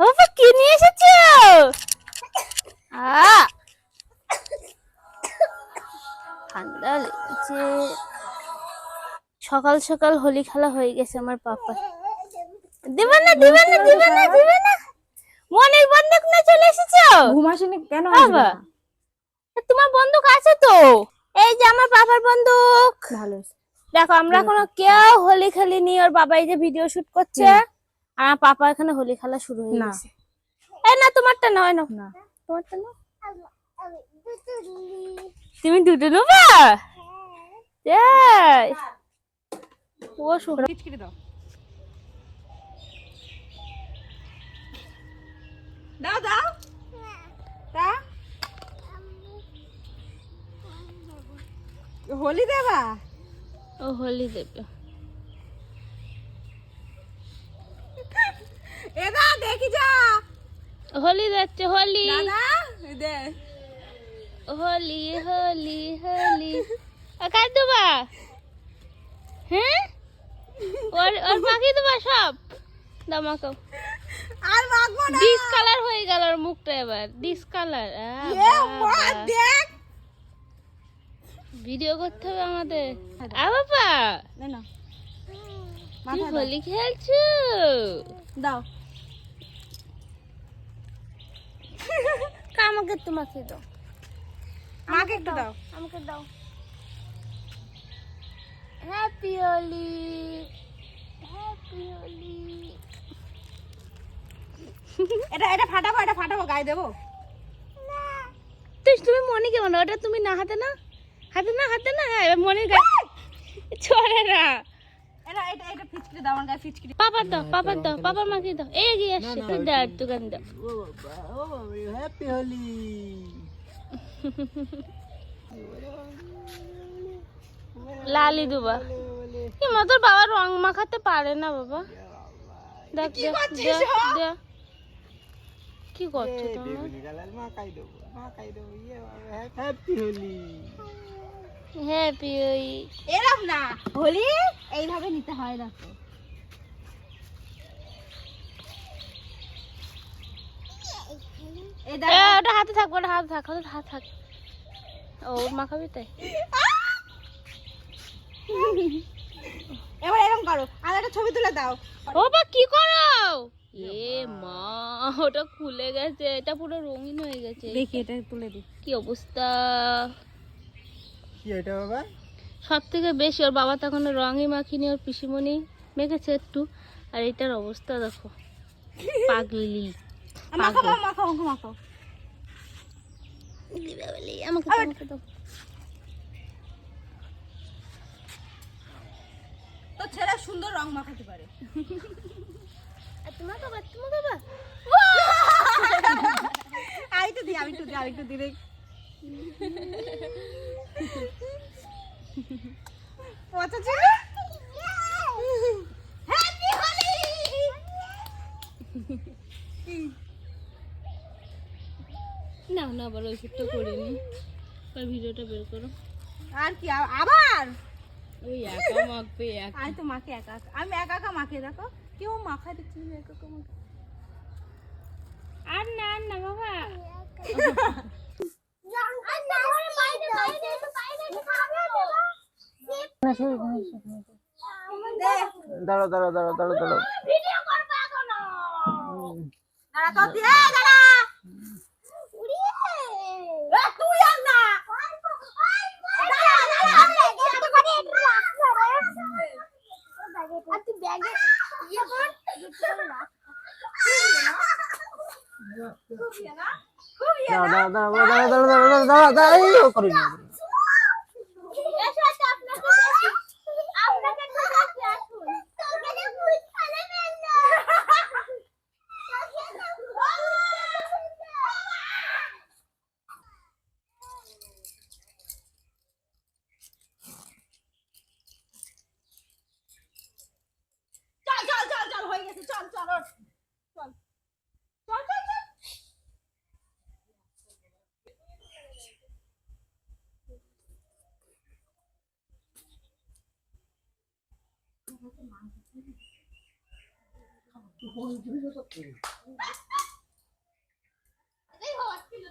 বাবা কি নিয়ে এসেছ? ঠান্ডা লেগেছে। সকাল সকাল হোলি খেলা হয়ে গেছে আমার পাপা না দিবে না দিবে না দিবে না। মনের বন্ধুক না চলে এসেছ? ঘুম আসেনি কেন বাবা। তোমার বন্দুক আছে তো? এই যে আমার বাবার বন্দুক ভালো দেখো আমরা এখনও কেউ হোলি খেলিনি ওর বাবা এই যে ভিডিও শুট করছে। আর আমার পাপা এখানে হোলি খেলা শুরু হয়ে না। গেছে। এই না তোমারটা নয় না না। তোমারটা না তুমি দুটো নেবা? তাই ও শুক্র কিচকিরি দাও। দাও দাও। তা হোলি দেবা? ও হোলি দেবে। এ দা দেখি যা। হোলি যাচ্ছে হোলি। দাদা দে। হোলি হোলি হোলি। কাজ দেবা? হ্যাঁ? ওর ওর মাখি দেবা সব? দামাকাও আর মাগবো না। ডিসকালার হয়ে গেল ওর মুখটা এবার। ডিসকালার দেখ। ভিডিও করতে হবে আমাদের। আ বাবা। না না। হোলি খেলছো? দাও কা আমাকে তোমাকে দাও। মাকে একটু দাও আমাকে দাও। হ্যাপি হোলি হ্যাপি হোলি এটা এটা ফাটাবো এটা ফাটাবো গায়ে দেবো। তুই তুমি মনিকে বলো ওটা তুমি না হাতে না? হাতে না হাতে না? হ্যাঁ মনির গায়ে ছড়ে না। এটা এটা এটা ফিচকিরি দাও আমার গায়ে ফিচকিরি। পাপার দাও পাপার দাও পাপার মাকে দাও। এই এগিয়ে আসছে তুই দাও দোকান দাও হ্যাপি হোলি। লালি দুবা। কি মা তোর বাবা রং মাখাতে পারে না বাবা। দেখ কি করছ দেবো দেবো। ইয়ে হ্যাপি হোলি। হ্যাপি ওই এরম না হোলি এইভাবে নিতে হয় না তো। ওটা হাতে থাক ওটা হাতে থাক ওটা হাতে থাক। ও মাখাবি তাই। এবার এরকম করো আর একটা ছবি তুলে দাও। ও বা কি করো? এ মা ওটা খুলে গেছে এটা পুরো রঙিন হয়ে গেছে। দেখি এটা তুলে দিই। কি অবস্থা? কি এটা বাবা? সব থেকে বেশি ওর বাবা তখন রঙই মাখিনি ওর পিসিমণি মেখেছে একটু। আর এটার অবস্থা দেখো পাগলি তো ছেলে সুন্দর রং মাখাতে পারে। তোমার বাবা তোমার বাবা? আমি তো দিই আমি তো দিই আমি তো দিই দেখ ছিল না না আবার ওই সুটটা করিনি আর ভিডিওটা বের করো। আর কি আবার? ওই একা মাখবে একা। আমি তো মাকে একা আমি একা একা মাকে দেখো। কেউ মাখায় দেখছি না একা একা মাকে আর না আর না বাবা। দাঁড়াও দাঁড়াও দাঁড়াও দাঁড়াও দাঁড়াও দাঁড়া তো দিয়ে দাঁড়া এ, তুই আর না দাঁড়া, দাঁড়া, 거기 들으셨었지. 아, 내가 왔길래